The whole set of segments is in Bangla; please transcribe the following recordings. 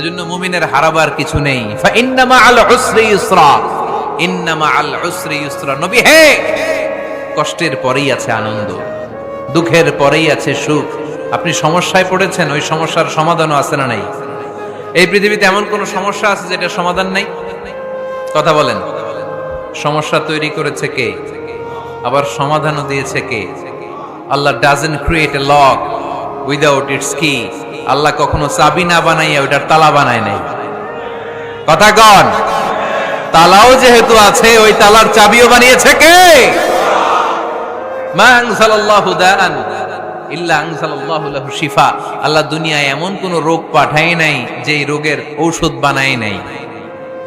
এজন্য মুমিনের হারাবার কিছু নেই। ইন্নামা আল উসরি ইউসরা ইন্নামা আল উসরি ইউসরা নবী হে! কষ্টের পরেই আছে আনন্দ, দুঃখের পরেই আছে সুখ। আপনি সমস্যায় পড়েছেন, ওই সমস্যার সমাধানও আছে না নাই? এই পৃথিবীতে এমন কোন সমস্যা আছে যেটা সমাধান নাই? কথা বলেন। সমস্যা তৈরি করেছে কে? আবার সমাধানও দিয়েছে কে? আল্লাহ doesn't create a lock without its key Allah কখনো চাবি না বানাইয়া ওইটার তালা বানায় নাই। কথা কন? তালাও যেহেতু আছে, ওই তালার চাবিও বানিয়েছে কে? আল্লাহ দুনিয়ায় এমন কোন রোগ পাঠায় নাই যে রোগের ঔষধ বানায় নাই।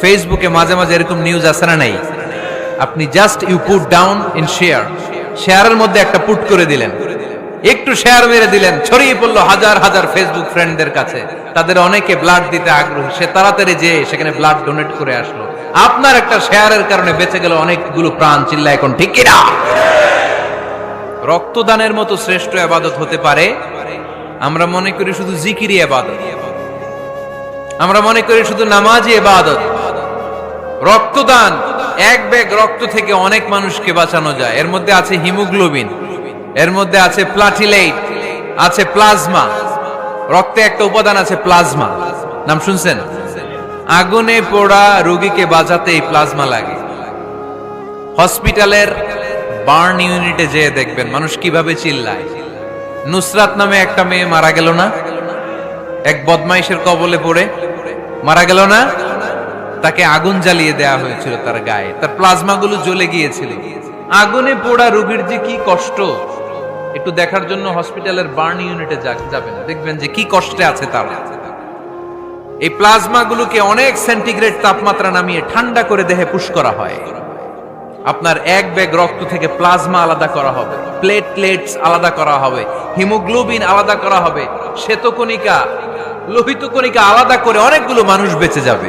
ফেসবুকে মাঝে মাঝে এরকম নিউজ আসে না নাই? আপনি just you put down in share শেয়ারের মধ্যে একটা পুট করে দিলেন। একটু শেয়ার মেরে দিলেন, ছড়িয়ে পড়ল হাজার হাজার ফেসবুক ফ্রেন্ডদের কাছে। তাদের অনেকে ব্লাড দিতে আগ্রহী। সে তাড়াতাড়ি যে সেখানে ব্লাড ডোনেট করে আসলো। আপনার একটা শেয়ারের কারণে বেঁচে গেল অনেকগুলো প্রাণ চিল্লা এখন, ঠিক কিনা? রক্তদানের মতো শ্রেষ্ঠ আবাদত হতে পারে। আমরা মনে করি শুধু জিকিরি আবাদত। আমরা মনে করি শুধু নামাজি আবাদত। রক্তদান, এক ব্যাগ রক্ত থেকে অনেক মানুষকে বাঁচানো যায়। এর মধ্যে আছে হিমোগ্লোবিন, এর মধ্যে আছে প্লাটিলেট আছে প্লাজমা। রক্তে একটা উপাদান আছে প্লাজমা। নাম শুনছেন? আগুনে পোড়া রোগীকে বাঁচাতে এই প্লাজমা লাগে। হসপিটালের বার্ন ইউনিটে যেয়ে দেখবেন, মানুষ কীভাবে চিল্লায়। নুসরাত নামে একটা মেয়ে মারা গেল না? এক বদমাইশের কবলে পড়ে। মারা গেল না? তাকে আগুন জ্বালিয়ে দেয়া হয়েছিল তার গায়ে। তার প্লাজমাগুলো জ্বলে গিয়েছিল। আগুনে পোড়া রোগীর যে কি কষ্ট? একটু দেখার জন্য হসপিটালের বার্ন ইউনিটে যাবেন। দেখবেন যে কি কষ্টে আছে তারা। এই প্লাজমাগুলোকে অনেক সেন্টিগ্রেড তাপমাত্রা নামিয়ে ঠান্ডা করে দেহে পুশ করা হয়। আপনার এক ব্যাগ রক্ত থেকে প্লাজমা আলাদা করা হবে, প্লেটলেটস আলাদা করা হবে, হিমোগ্লোবিন আলাদা করা হবে, শ্বেতকণিকা লোহিত কণিকা আলাদা করে অনেকগুলো মানুষ বেঁচে যাবে।